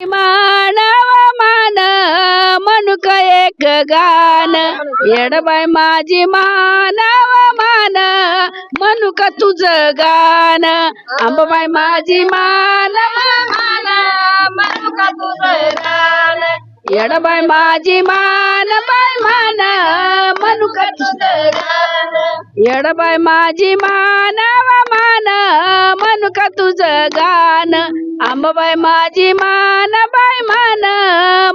मानव मान मनुक एक गान. येडबाय माझी मानव मान मनुक तुझं गान. अंबाबाई माझी मानव मान मनुक तुझ गान. येडबाय माझी मान बाय मान मनुक तुझ गान. येडबाय माझी मानव मान मनुक तुझं गान. आंबाबाई माझी मान बाय मान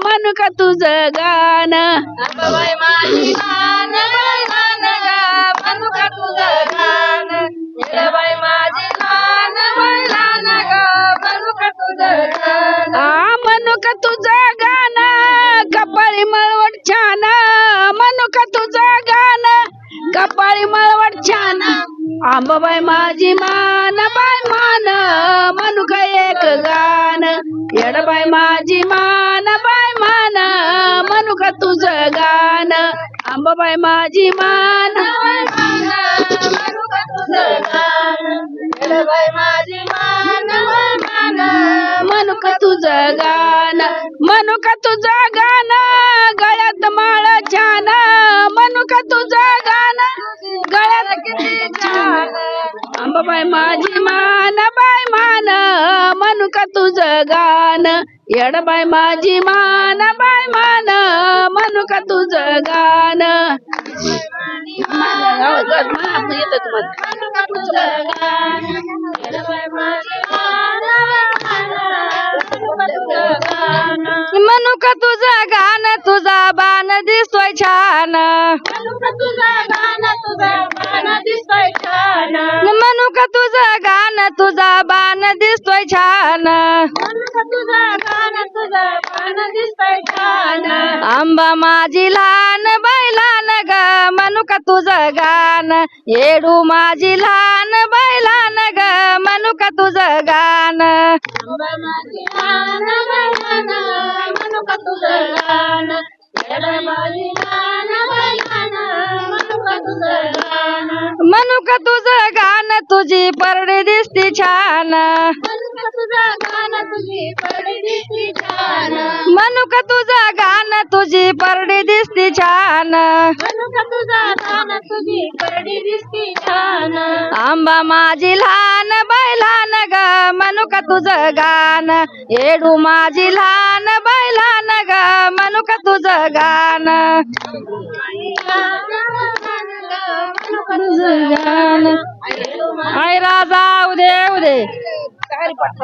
मनुक तुझं गान आंबाबाई माझी मान बाय मान ग मनुक तुझं गान येडबाई माझी मान बाय मान मनुक तुझं गान आ मनुक तुझं गान कपाळी मळवट छान मनुक तुझं गान कपाळी मळवट छान. आंबाबाई माझी मान बाय मान मनुक एक गान येडबाई माझी मान बाय मान मनुक तुझं गान आंबाबाई माझी मान बाय मान, तुझं गान. येडबाई माझी मान बाय तुझं गान मनुक तुझं गान गळ्यात माळ छान. मनुक तुझं गान गळ्यात किती माझी मान बाय मान का तुझं गान येडबाई माझी मान बाय मान मनुक का तुझं गान, येडबाई का तुझं गान. तुझा बाण दिसतोय छान. गाण तुझा बाण दिसतोय छान. तुझं गान तुझं गान दिसतोय छान आंबा माझी लहान बैलान ग मनुक तुझं गाण? येडू माझी लहान बैलान ग तुझं गाण मनुक तुझं तुझं गान मनुक तुझं गाण? तुझी परडी दिसती छान. मनुक तुझं गान तुझी पडी दिसती छान? मनुक तुझं गाण तुझी परडी दिसती छान. आंबा माझी लहान बैलान ग. मनुक तुझं गाण? येडू माझी लहान बैलान ग. मनुक तुझं गाण? तुझं गाण? आय राजा उदे. उदे